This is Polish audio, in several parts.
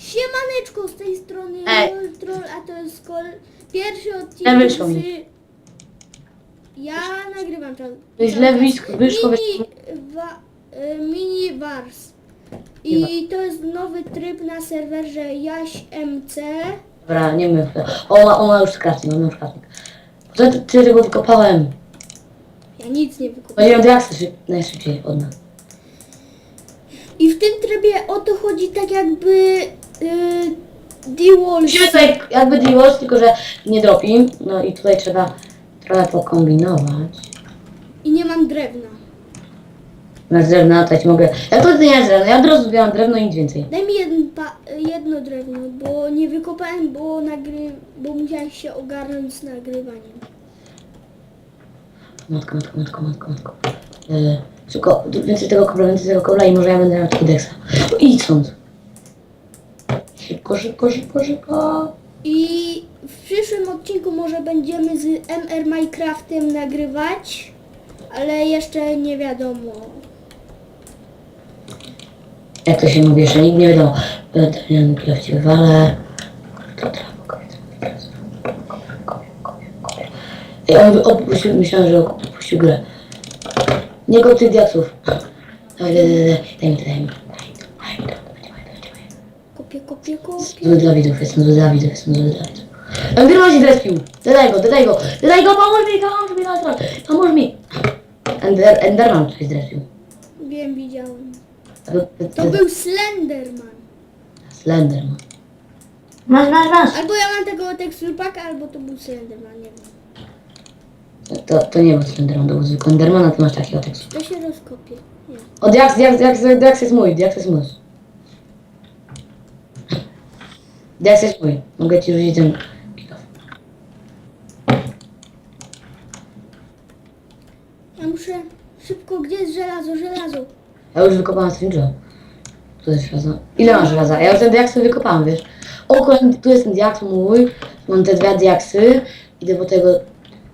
Siemaneczko z tej strony Ej. Lol Troll, a to jest kol... pierwszy Ej, odcinek wyszło z... mi. Ja nagrywam czas. To jest źle wyszło- wyszło, Mini, wa, y, mini Wars. I to jest nowy tryb na serwerze Jaś MC. Dobra, nie mów. O, ma, o, ma już crafting, on ma już crafting. Co ty, ty tego wykopałem? Ja nic nie wykupię. Będziemy diaksy szyb, najszybciej od nas. I w tym trybie o to chodzi tak jakby y, D-Walls. Musimy tutaj jakby D-Wars, tylko że nie dropi. No i tutaj trzeba trochę pokombinować. I nie mam drewna. Na drewna to ja ci mogę... Ja to nie jest drewno, ja od razu drewno i nic więcej. Daj mi jedno, pa, jedno drewno, bo nie wykopałem, bo, nagry, bo musiałem się ogarnąć z nagrywaniem. Matko, matko, matko, matko, matko. Yy, tylko więcej tego kobla, więcej tego kobla i może ja będę miał taki deksa. No idź stąd. Szybko, szybko, szybko, szybko. I w przyszłym odcinku może będziemy z MR Minecraftem nagrywać, ale jeszcze nie wiadomo. Jak to się mówi, jeszcze nikt nie wiadomo. Wywalę. To trawa, kobieta. Ej, on wy- opuścił, myślałem, że opuścił grę. Nie go tych diaksów. Daj, daj, daj, daj, daj mi to, daj mi. Daj, daj mi to, daj, daj, daj, daj. Kopię, kopię, kopię. Zły dla widzów, jestem zły dla widzów, jestem zły dla widzów. Enderman się zrespił. Dodaj go, dodaj go, dodaj go, pomóż mi, pomóż mi, Lastrak, pomóż mi. Ender, Enderman się zrespił. Wiem, widziałem. To, to, To był Slenderman. Slenderman. Masz, masz, masz. Albo ja mam tego teksturpaka, albo to był Slenderman, nie wiem. To, to nie był Slenderman, to był zwykły Enderman, a ty masz takiego tekstu. To się rozkopie. Nie. O, Diaks, Diaks, Diaks, Diaks jest mój, Diaks jest mój. Diaks jest mój. Mogę ci rzucić ten kilof. Ja muszę szybko, gdzie jest żelazo, żelazo. Ja już wykopałem stringo. Tu jest żelazo. Ile masz żelaza? Ja już ten diaksy wykopałem, wiesz. O, kolejny- tu jest ten diaks mój. Mam te dwa diaksy. Idę po tego...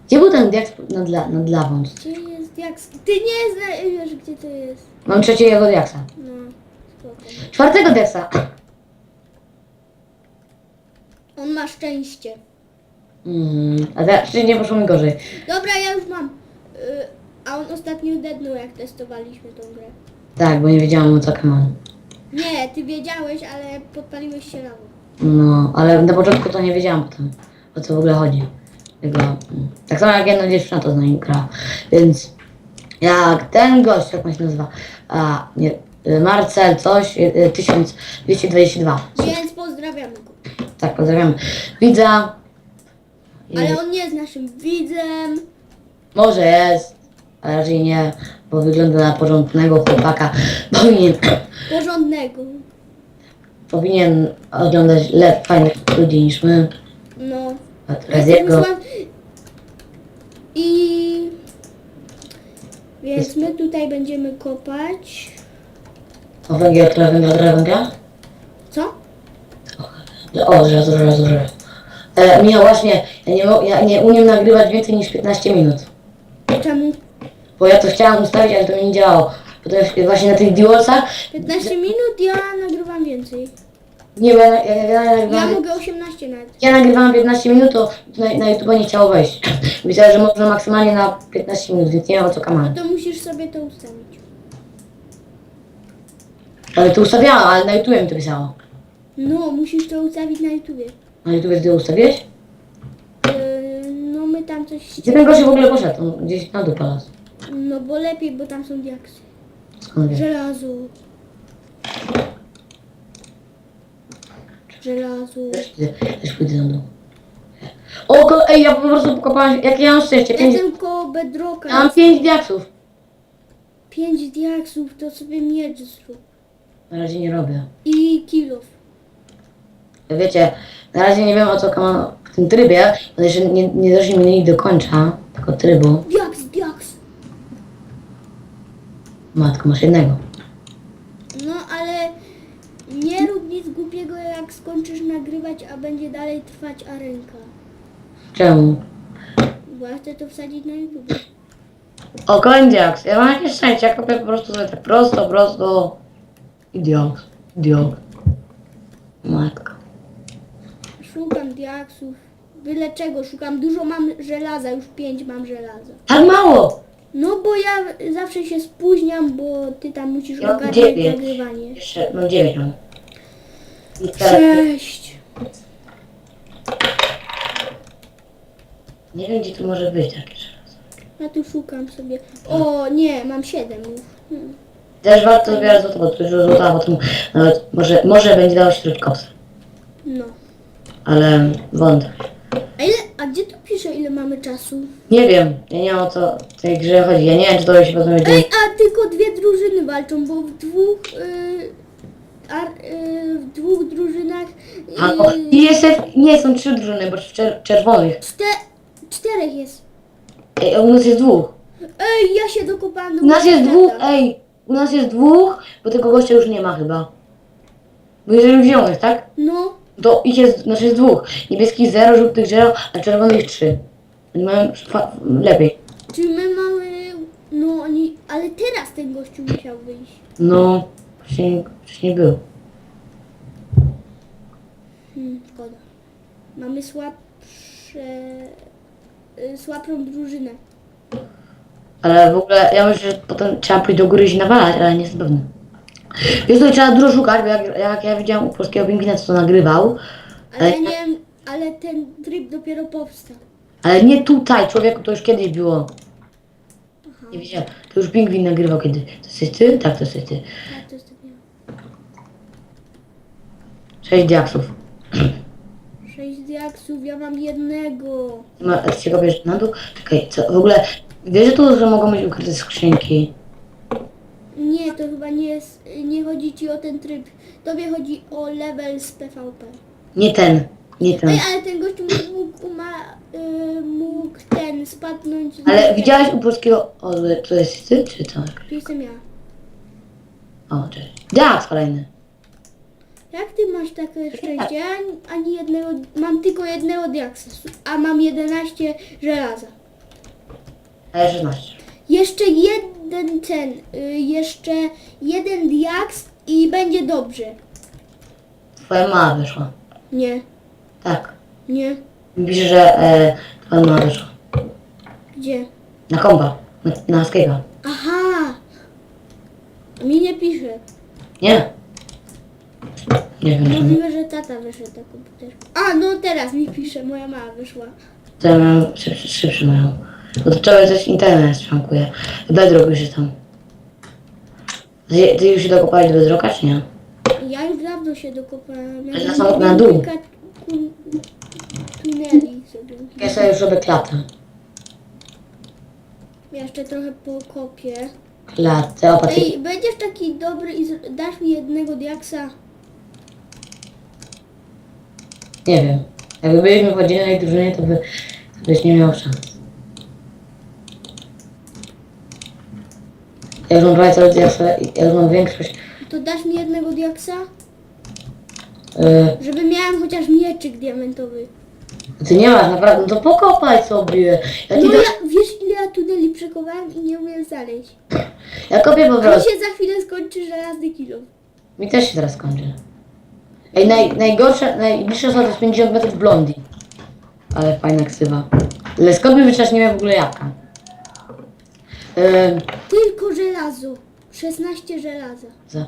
Gdzie był ten diaks nad, la, nad lawą? Gdzie jest diaks? Ty nie zna, wiesz gdzie to jest. Mam trzeciego diaksa. No, spoko. Czwartego diaksa. On ma szczęście. Mm, a teraz czy nie poszło mi gorzej. Dobra, ja już mam. Y, a on ostatnio dednął, jak testowaliśmy tą grę. Tak, bo nie wiedziałam o co mam. Nie, ty wiedziałeś, ale podpaliłeś się lawą. No, ale na początku to nie wiedziałam potem, o co w ogóle chodzi. Tego, mm, tak samo jak jedna dziewczyna to z nami gra. Więc jak ten gość, jak on się nazywa, a nie, y, Marcel coś, y, y, 1222. Więc pozdrawiamy go. Tak, pozdrawiamy. Widza. I Ale on nie jest naszym widzem. Może jest, ale raczej nie, bo wygląda na porządnego chłopaka. Powinien, Porządnego. powinien oglądać lepszych, fajnych ludzi niż my. No. A teraz Jestem jego. I... Więc my tutaj będziemy kopać. O węgiel, trochę węgla, węgla. Co? O, żelazo, żelazo, żelazo. E, Michał, właśnie, ja nie, mo- ja nie umiem nagrywać więcej niż 15 minut. Czemu? Bo ja to chciałam ustawić, ale to mi nie działało. Potem właśnie na tych Dualsach, 15 minut, ja nagrywam więcej. nie bo ja, ja, ja, ja, nagrywałam, mogę 18 nawet. ja nagrywałam 15 minut, to na, na YouTube nie chciało wejść. Myślałem, że można maksymalnie na 15 minut, więc nie wiem o co No kaman. to musisz sobie to ustawić. Ale to ustawiałam, ale na YouTube mi to pisało. No, musisz to ustawić na YouTubie. Na YouTube ty ustawiłeś? Yy, no my tam coś... Gdzie ten gość w ogóle poszedł? On gdzieś na dół palazł. No bo lepiej, bo tam są diaksy. Skąd wiesz? Żelazo. Żelazo. Też, też pójdę na dół. O, ko- ej, ja po prostu pokopałam, jakie ja mam szczęście, Ja pięć, tylko bedrocka. ja mam pięć diaksów. 5 diaksów, to sobie miecz zrób. Na razie nie robię. I kilof. Wiecie, na razie nie wiem o co kaman w tym trybie, bo jeszcze nie, nie doszli mi do końca tego trybu. Diaks, diaks. Matko, masz jednego. No ale nie rób nic głupiego jak skończysz nagrywać, a będzie dalej trwać arenka. Czemu? Bo ja chcę to wsadzić na YouTube. O, kolejny diaks. Ja mam jakieś szczęście, ja kopię po prostu sobie tak prosto, prosto. I diaks, diaks. matko. Diaksów. Byle czego szukam. Dużo mam żelaza, już pięć mam żelaza. Tak mało! No bo ja zawsze się spóźniam, bo ty tam musisz Ja mam ogarniać dziewięć. nagrywanie. Jeszcze, no dziewięć mam. I teraz, nie wiem gdzie tu może być takie żelazo. Ja tu szukam sobie. O nie, mam siedem już. Hmm. Też warto zbierać złoto, bo dużo złota, bo to nawet może, może będzie dało się zrobić koks. No. Ale wątpię. A ile, a gdzie tu pisze ile mamy czasu? Nie wiem, ja nie wiem o co w tej grze chodzi. Ja nie wiem, czy to się potem będzie... Ej, a tylko dwie drużyny walczą, bo w dwóch, y, a, y, w dwóch drużynach A, o, y, i jeszcze, nie, są trzy drużyny, bo czer czerwonych. czte, czterech jest. Ej, a u nas jest dwóch. Ej, ja się dokopałam do U nas jest Minecrafta. dwóch, ej, u nas jest dwóch, bo tego gościa już nie ma chyba. Bo jeżeli zielonych, tak? No, To ich jest, znaczy jest dwóch. Niebieskich zero, żółtych zero, a czerwonych trzy. Oni mają fa- lepiej. czyli my mamy, no oni, ale teraz ten gościu musiał wyjść. No, wcześniej, wcześniej był. Hmm, szkoda. Mamy słabsze, y, słabszą drużynę. Ale w ogóle ja myślę, że potem trzeba pójść do góry i się nawalać, ale nie jestem pewny. Wiesz, to trzeba dużo szukać, bo jak, jak ja widziałem u polskiego pingwina, co to nagrywał, Ale Ej. nie wiem, ale ten tryb dopiero powstał. ale nie tutaj, człowieku, to już kiedyś było. Aha, Nie wiedziałem, to już pingwin nagrywał kiedy. To jesteś ty? Tak, to jesteś ty. tak to jest dopiero. Sześć diaksów. Sześć diaksów, ja mam jednego. Ma, jak się na dół? Czekaj, co, w ogóle, wiesz, że tu że mogą być ukryte skrzynki? Nie, to chyba nie jest, nie chodzi ci o ten tryb. Tobie chodzi o level z PvP. Nie ten, nie ten. Ej, ale ten gościu mógł, ma, y, mógł ten spadnąć. z- Ale widziałeś u polskiego, o, to jest ty, czy to? Tu jestem ja. O, cześć. Diaks kolejny. Jak ty masz takie szczęście? Ja ani, ani jednego, mam tylko jednego diaksa, a mam 11 żelaza. Ale 16. Jeszcze jeden ten, y, jeszcze jeden diaks i będzie dobrze. Twoja mama wyszła. Nie, Tak. nie, Pisze, że e, twoja mama wyszła. gdzie? Na kompa. Na, na Skype'a. Aha! Mi nie pisze. Nie. Nie wiem. Możliwe, że tata wyszedł na komputer. A, no teraz mi pisze, moja mama wyszła. To ja miałem szybszy, szybszy mają. To trzeba coś internet szwankuje. Bedrock już jest tam. Ty, ty już się dokopałeś do Bedrocka, czy nie? Ja już dawno się dokopałem. Ale Ja na sam- na dół. kilka tuneli sobie. Ja sobie już robię klatę. Ja jeszcze trochę pokopię. Klatę, o patrz. Ej, będziesz taki dobry i dasz mi jednego diaksa? Nie wiem. Jakby byliśmy w oddzielnej drużynie, to, by, to byś nie miał szans. Ja już mam ja, ja już mam większość. To dasz mi jednego diaksa? Yy, Żeby miałem chociaż mieczyk diamentowy. ty nie masz, naprawdę, no to pokopaj sobie. Ja, ci No ja, wiesz ile ja tuneli przekowałem i nie umiem znaleźć. ja kopię po A mi prostu. się za chwilę skończy żelazny kilo. Mi też się teraz kończy. Ej, naj, najgorsze, najbliższa osoba to jest 50 metrów blondi. Ale fajna ksywa. Ale skąd mi wyczaśniłem w ogóle jabłka? Yy, Tylko żelazo. 16 żelaza. za,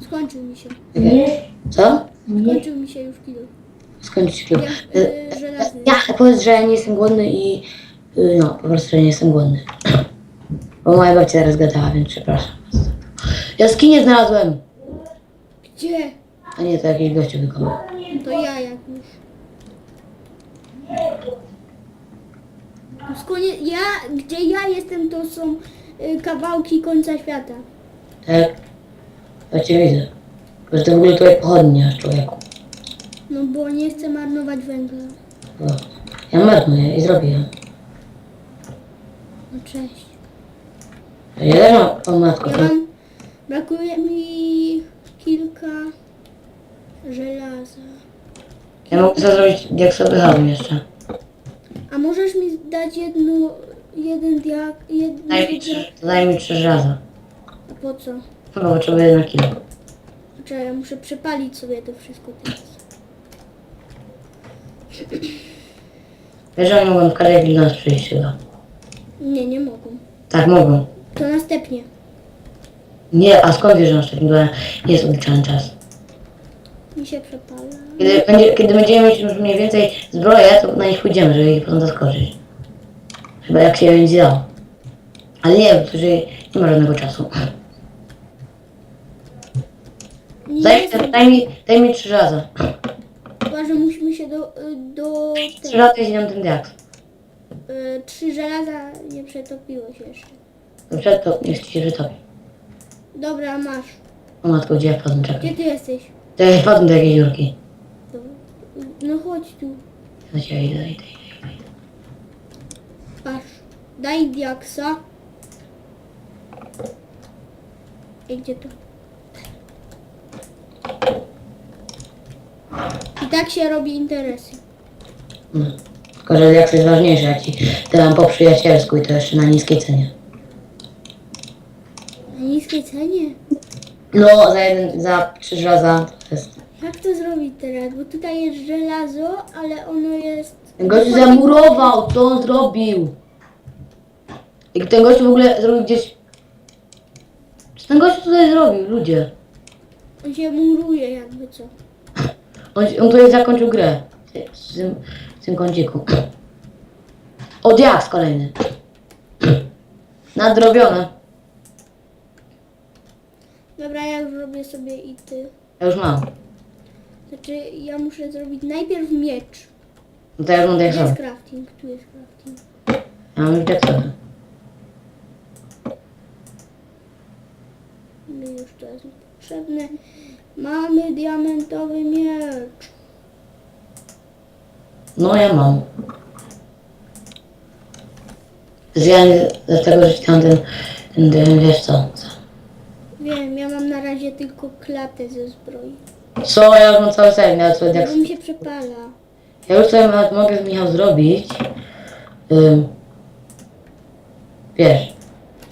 Skończył mi się. co? Skończył mi się już kilo. Skończy się kilo. Ja, y, żelazny. Ja powiedz, że ja nie jestem głodny i y, no, po prostu, że nie jestem głodny. Bo moja babcia teraz gadała, więc przepraszam. was. Jaskinię znalazłem! Gdzie? A nie, to jakiś gościu wykopał. To ja jak już. Skonie, ja, gdzie ja jestem, to są y, kawałki końca świata. Tak? Ja cię widzę. Że to w ogóle tutaj pochodnia, człowieku. No bo nie chcę marnować węgla. Bo ja marnuję i zrobię. No cześć. Ja też mam, o matko, Ja to, mam, brakuje mi kilka żelaza. Ja mogę sobie zrobić diaksowy hełm jeszcze. A możesz mi dać jedno jeden diak... Jeden Daj mi trzy, to daj mi trzy razy. A po co? No potrzebuję na kilo. Czekaj, ja muszę przepalić sobie to wszystko teraz. Wiesz, że oni mogą w każdej chwili do nas przyjść chyba. Nie, nie mogą. Tak, mogą. To następnie. Nie, a skąd wiesz, że na szczepnie jest obliczany czas? Mi się przepala. Kiedy, będzie, kiedy będziemy mieć już mniej więcej zbroję, to na nich pójdziemy, żeby ich potem zaskoczyć. Chyba jak się będzie dało. Ale nie, że nie ma żadnego czasu. Nie Daj, jestem, daj, mi, daj mi trzy razy. chyba, że musimy się do... y, do Trzy te, razy jest nam ten diaks. y, trzy żelaza nie przetopiło się jeszcze. Przed to niech ci się wytopi. Dobra, masz. O matko, gdzie ja wpadłem, Gdzie czekaj. ty jesteś? To ja wpadłem do jakiejś dziurki. Dobra. No chodź tu. Ja cię idę, idę, idę. Patrz. Daj diaksa. I gdzie to? I tak się robi interesy. No. Tylko, że diaks jest ważniejszy, jak ci dam po przyjacielsku i to jeszcze na niskiej cenie. Na niskiej cenie? No, za jeden, za trzy to jest... Jak to zrobić teraz? Bo tutaj jest żelazo, ale ono jest... Ten gość zamurował, co on zrobił? I ten gość w ogóle zrobił gdzieś... Co ten gość tutaj zrobił, ludzie? On się muruje jakby co. On, on tutaj zakończył grę. W tym, w tym kąciku. O, diaks kolejny. Nadrobione. Dobra, ja już robię sobie i ty. Ja już mam. Znaczy, ja muszę zrobić najpierw miecz. No to ja już mam Gdzie jest diaksowy. crafting? Tu jest crafting. Ja mam już diaksowy. Mi już to jest potrzebne. Mamy diamentowy miecz. No ja mam. Z ja nie- dlatego, że chciałem ten, ten, ten, wiesz co. co. Wiem, ja mam na razie tylko klatę ze zbroi. Co, ja już mam cały set, nawet sobie diaks... Bo mi się przepala. Ja już sobie nawet mogę Michał zrobić. Ym, wiesz.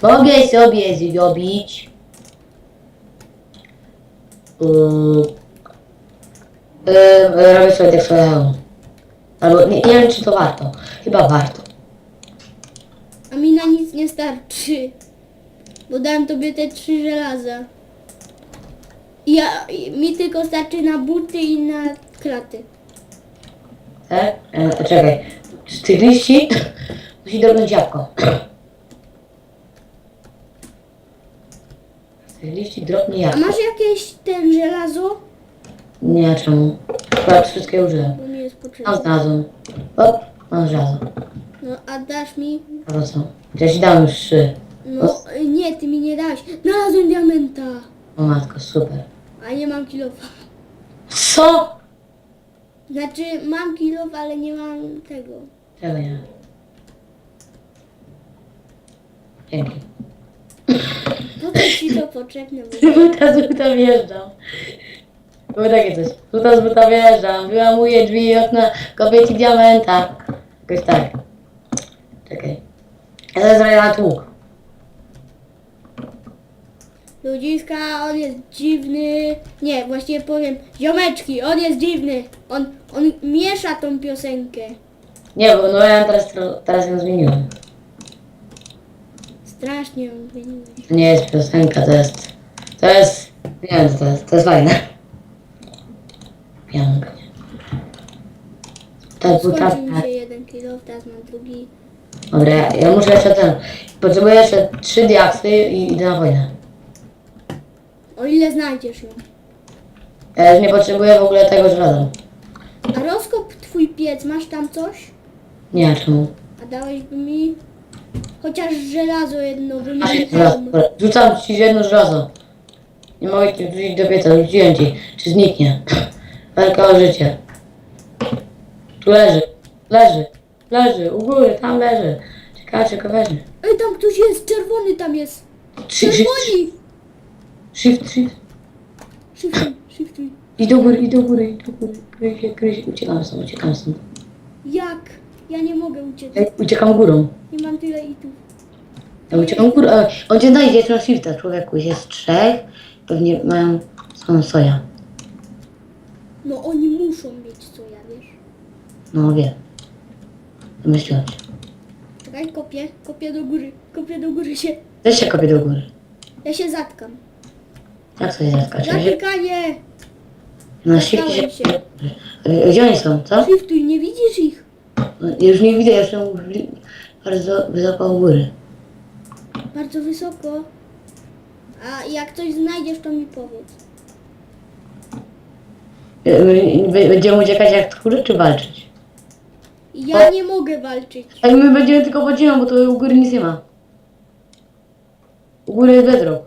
Mogę sobie zrobić. Ym, ym, robię sobie tak hełm. Albo nie, nie wiem czy to warto. Chyba warto. A mi na nic nie starczy. Bo dałem tobie te trzy żelaza. Ja, mi tylko starczy na buty i na klaty. Tak? E, czekaj. Z tych liści musi drobnąć jabłko. Z tych liści drobnie A jabłko. masz jakieś ten żelazo? Nie, czemu? Chyba wszystkie użyłem. Bo mi jest potrzebne. znalazłem. Op, mam żelazo. No, a dasz mi? A co? Ja ci dałem już trzy. No, nie, ty mi nie dałeś. Znalazłem diamenta. O matko, super. A nie mam kilofa. Co? Znaczy, mam kilof, ale nie mam tego. Czego nie? Dzięki. Po co ci to potrzebne? Z było? buta z buta wjeżdżam. Było takie coś. Z buta z buta wjeżdżam. Wyłamuję drzwi i okna. Kopię ci diamenta. Jakoś tak. Czekaj. Ja teraz zrobię na tłuk. Ludziska, on jest dziwny. Nie, właściwie powiem, ziomeczki, on jest dziwny. On, on miesza tą piosenkę. Nie, bo no ja teraz, teraz ją zmieniłem. Strasznie ją zmieniłeś. To nie jest piosenka, to jest... To jest... Nie wiem co to jest, to jest fajne. Pięknie. Tak, buta... Skończył mi się jeden kilof, teraz mam drugi. Dobra, ja, ja muszę jeszcze ten... Potrzebuję jeszcze trzy diaksy i idę na wojnę. Ile znajdziesz ją. Ja już nie potrzebuję w ogóle tego żelaza. A rozkop twój piec, masz tam coś? Nie, czemu? A dałeś mi chociaż żelazo jedno, bym żelazo. Rzucam ci jedno żelazo. Nie mogę ci wrzucić do pieca, rzuciłem ci. Czy zniknie? Walka o życie. Tu leży, leży, leży, u góry, tam leży. Ciekawe, czego leży. Ej, tam ktoś jest, czerwony tam jest. Czerwoni! Shift, shift. Shiftuj, shiftuj. I do góry, i do góry, i do góry. Kryj się. Uciekam stąd, uciekam stąd. Jak? Ja nie mogę uciec. Uciekam górą. Nie mam tyle itów. Ja uciekam górą. On cię znajdzie, na shifta, człowieku. Jest trzech. Pewnie mają swoją soja. No oni muszą mieć co ja, wiesz. No wie. Myślałem. Czekaj, kopię, kopię do góry, kopię do góry się. Też się kopię do góry. Ja się zatkam. Jak sobie zaskać? Zatykanie! Na shifcie Zatkałem się... się. E, Gdzie oni są, co? Shiftuj, nie widzisz ich? No, ja już nie widzę, ja jestem bardzo wysoko u góry. Bardzo wysoko. A jak coś znajdziesz, to mi powiedz. E, my Będziemy uciekać jak tchórzy, czy walczyć? Ja nie mogę walczyć. Ej, my będziemy tylko pod ziemią, bo to u góry nic nie ma. U góry jest bedrock.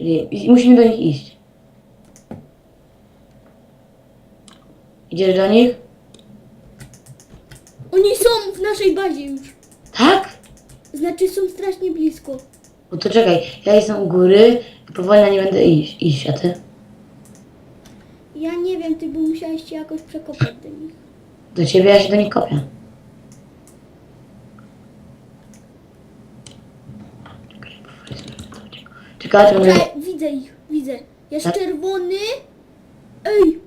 I- musimy do nich iść. Idziesz do nich? Oni są w naszej bazie już. Tak? Znaczy są strasznie blisko. No to czekaj, ja jestem u góry i powoli na nie będę iść, iść, a ty? Ja nie wiem, ty by musiałeś się jakoś przekopać do nich. Do ciebie ja się do nich kopię. Czekaj, widzę ich, widzę. Jest Tak. czerwony. Ej!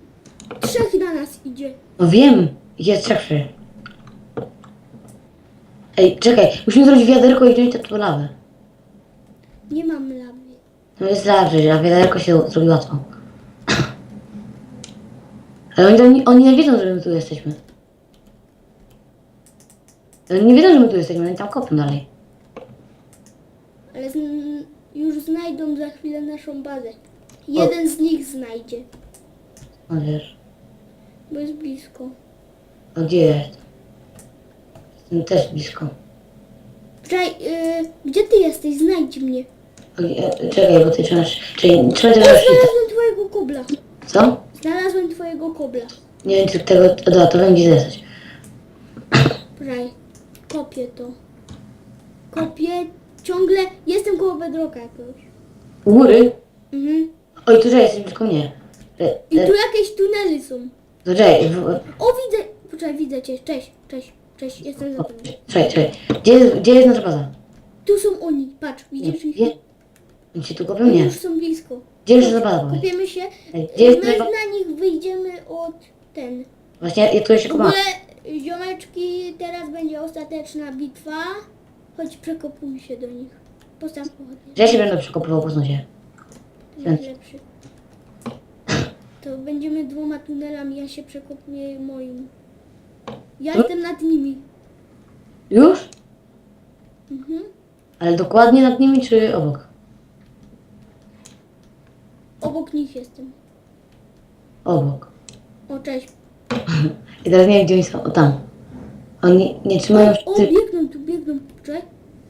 Trzech na nas idzie. No wiem, jest trzech. Ej, czekaj, musimy zrobić wiaderko i wziąć tę lawę. Nie mam lawy. No jest zawsze, a wiaderko się zrobi łatwo. Ale oni, nie- oni nie wiedzą, że my tu jesteśmy. Oni nie wiedzą, że my tu jesteśmy, oni tam kopią dalej. Ale zn- już znajdą za chwilę naszą bazę. Jeden z nich znajdzie, No wiesz, bo jest blisko. a gdzie jest? Jestem też blisko. Czekaj, y, gdzie ty jesteś? Znajdź mnie. A gdzie- Czekaj, bo ty trzymasz... Czyli O, też... znalazłem twojego kobla. Co? Znalazłem twojego kobla. Nie wiem, czy tego... Da, to gdzie jesteś. Czekaj, kopię to. Kopię. Ciągle jestem koło bedroka jakiegoś. U góry? Mhm. Oj, tu jesteś blisko mnie. E, I e, tu jakieś tunely są. To czekaj, w- O, widzę. Poczekaj, widzę cię. Cześć, cześć, cześć. Jestem za o, tobą. czekaj, czekaj. Gdzie jest, gdzie jest nasza baza? Tu są oni. Patrz, widzisz ich? Gdzie? Oni się tu kopią? Oni Nie. już są blisko. Gdzie jest nasza baza? powiedz? Kopiemy się. Ej, gdzie jest My nasza... na nich wyjdziemy od ten. Właśnie, ja tu się W kopam. ogóle, ziomeczki, teraz będzie ostateczna bitwa. Chodź, przekopuj się do nich. Postaw pochodnie. Ja się będę przekopywał po znosie. Najlepszy. To będziemy dwoma tunelami, ja się przekopuję moim. Ja jestem nad nimi. Już? Mhm. Ale dokładnie nad nimi, czy obok? Obok nich jestem. Obok. O, cześć. I teraz nie wiem, gdzie oni są. O, tam. Oni nie trzymają O, biegną tu, biegną. Czekaj.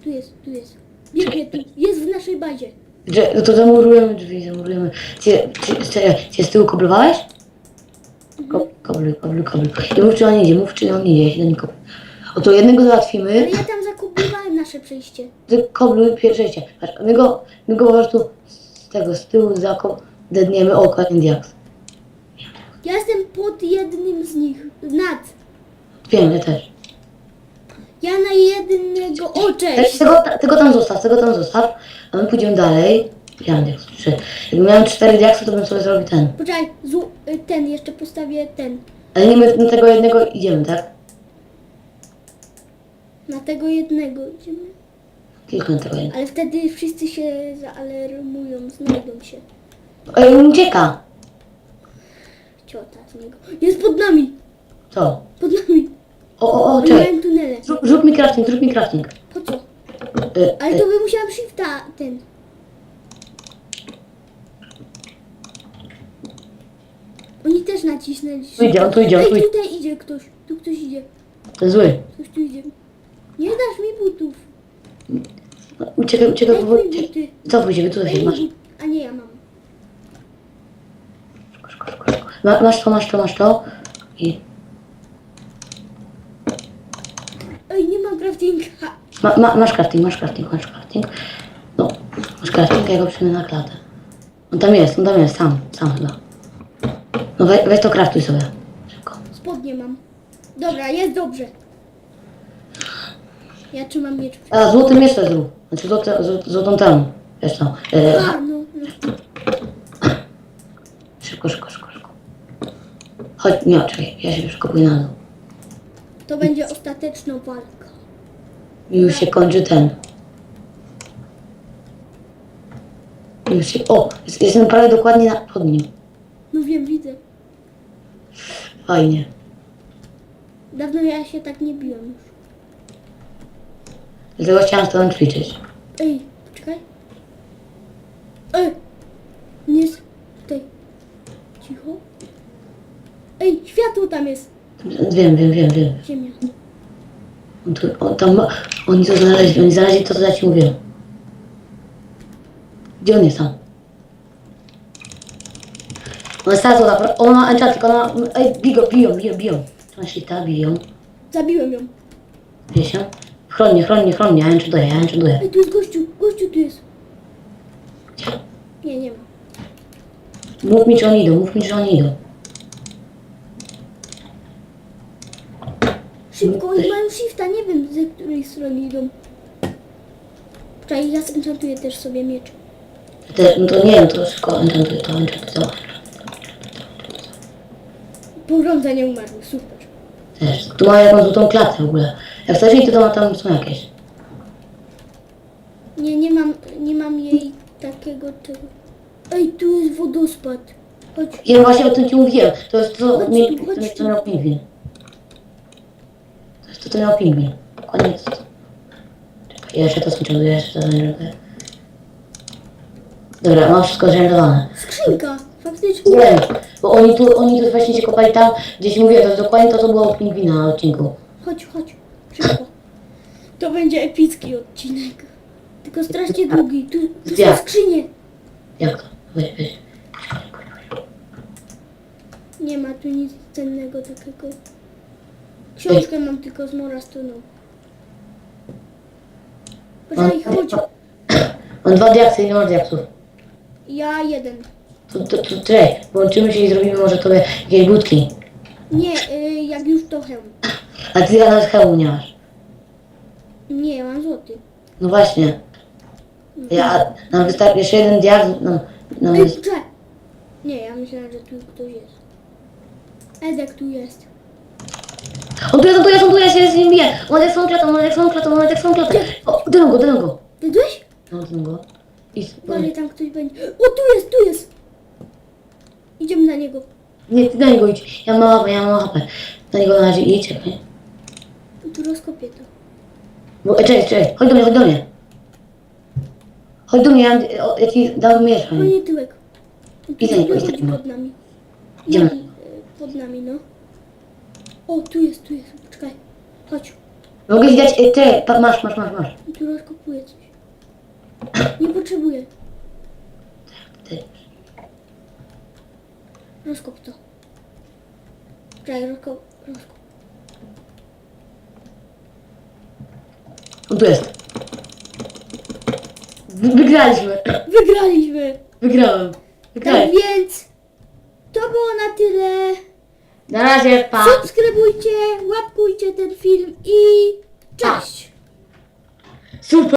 Tu jest, tu jest. Biegnie tu. Jest w naszej bazie. Że, no to zamurujemy drzwi, zamurujemy. Cię, cię, cię, cię z tyłu koblowałeś? Ko, kobluj, kobluj, kobluj. I mów, czy on idzie, mów, czy on idzie, ja się do nich kopię. O, to jednego Ale załatwimy. ja tam zakopiowałem nasze przejście. Ty kobluj pierwsze. Patrz, my go, my go po prostu z tego, z tyłu zakopdedniemy. O, kolejny diaks. Ja jestem pod jednym z nich. Nad. Wiem, ja też. Ja na jednego. O, cześć. tego, tego tam zostaw, tego tam zostaw, a my pójdziemy dalej. Ja mam diaksów, trzy. Jakbym miał cztery diaksy, to bym sobie zrobił ten. Poczekaj, zu- y, ten, jeszcze postawię ten. Ale nie my na tego jednego idziemy, tak? Na tego jednego idziemy. Tylko na tego jednego. Ale wtedy wszyscy się zaalarmują, znajdą się. Ej, on ucieka! Ciota z niego. Jest pod nami! Co? Pod nami! O, o, o, czekaj. tunele. Zrób, zrób mi crafting, zrób mi crafting. Po co? E, Ale e, to by musiałam shifta ten. Oni też nacisnęli Tu idzie, on tu idzie, on Ej, tu idzie. tutaj idzie ktoś. Tu ktoś idzie. Ten zły. Ktoś tu idzie. Nie dasz mi butów. Uciekaj, uciekaj, Daj powoli. mi buty. Cofnij się, wycofaj Daj się, mi masz. but. A nie, ja mam. Ma, masz to, masz to, masz to. I Ej, nie mam craftinga. Ma, ma, masz crafting, masz crafting, masz crafting. No, masz crafting, ja go przyjmę na klatę. On tam jest, on tam jest, sam, sam chyba. No weź, weź to craftuj sobie. Szybko. Spodnie mam. Dobra, jest dobrze. Ja trzymam miecz. A, złoty miecz też zrób. Znaczy złoty, zł- złotą temu. Wiesz co? E, A, no, no. szybko, szybko, szybko, szybko. Chodź, nie, czekaj, ja się przekopuję na dół. To będzie ostateczna walka. Już się kończy ten. Już się, o, jest, jestem prawie dokładnie na, pod nim. No wiem, widzę. Fajnie. Dawno ja się tak nie biłem już. Dlatego chciałam z tobą ćwiczyć. Ej, poczekaj. Ej! Nie jest tutaj. Cicho. Ej, światło tam jest. Wiem, wiem, wiem, wiem. Ziemia. On, tu, on tam, ma- oni to znaleźli, oni znaleźli to, co ja ci mówiłem. Gdzie on jest tam? On jest ta złota, ona ma enchantik, ona, ej, bigo, biją, biją, biją. Ona się ta, biją. Zabiłem ją. Wie się? Chroń mnie, chroń mnie, chroń mnie, ja enchantuję, ja enchantuję. Ej, tu jest gościu. Gościu tu jest. Nie, nie ma. Mów mi, czy oni idą, mów mi, że oni idą. Szybko, oni mają shifta. Nie wiem, ze której strony idą. Czekaj, ja zenchantuję też sobie miecz. Te, no to nie wiem, to szybko enchantuję, to enchantuję, to. Porządzenie umarły, super. Też. Tu ma jakąś złotą klatkę w ogóle. Jak chcesz iść, to tam, tam są jakieś. Nie, nie mam, nie mam jej takiego czego. Ej, tu jest wodospad. Chodź. Ja właśnie o tym ci mówiłem. To jest to, Chodź nie, tu, to chodź jest tu. to miał pingwin. Co miał pingwin. Koniec. Czekaj, ja jeszcze to skończę, ja jeszcze to zrobię. Dobra, mam wszystko zrendowane. Skrzynka, faktycznie. Wiem, bo oni tu, oni tu właśnie się kopali tam, gdzieś mówię, to jest dokładnie to, co było u pingwina na odcinku. Chodź, chodź, szybko. To będzie epicki odcinek. Tylko strasznie długi. Tu, tu są Jak? skrzynie. Jak to? Weź, weź. Nie ma tu nic cennego takiego. Książkę mam tylko z Morastoną. Poczekaj, chodź. Mam dwa diaksy i nie ma diaksów. Ja jeden. To, to, to, czekaj, połączymy się i zrobimy może tobie jakieś budki. Nie, y, jak już to hełm. A ty nawet hełmu nie masz. Nie, ja mam złoty. No właśnie. Ja, nam wystarczy jeszcze jeden diaks, nam, nam Ej, czekaj. Nie, ja myślałem, że tu ktoś jest. Edek tu jest. On tu jest, on tu jest, on tu jest, ja z nim biję. On jest swoją klatą, on jest swoją klatą, on jest swoją klatą. O, dynam go, dynam go. Byłeś? No, dynam go. I, Uważaj, tam ktoś będzie. O, tu jest, tu jest. Idziemy na niego. nie, ty na niego idź. Ja mam małe, ja mam HP. Na niego na razie idź, czekaj. Tu rozkopię to. Bo, e, czekaj, czekaj, chodź do mnie, chodź do mnie. Chodź do mnie, ja, o, ja ci dam miecz. O nie, tyłek. Idę, idę, chodzi idę. pod nami. Idziemy. Y, Pod nami, no. O, tu jest, tu jest. Poczekaj. Chodź. Mogę ci dać, e, czekaj, pa, masz, masz, masz, masz. Tu rozkopuję coś. Nie potrzebuję. Ty. Rozkop to. Czekaj, rozkop. rozkop. On tu jest. Wy- Wygraliśmy. Wygraliśmy! Wygrałem. Tak Wygrałem. więc to było na tyle. Na razie, pa. Subskrybujcie, łapkujcie ten film i cześć! Super.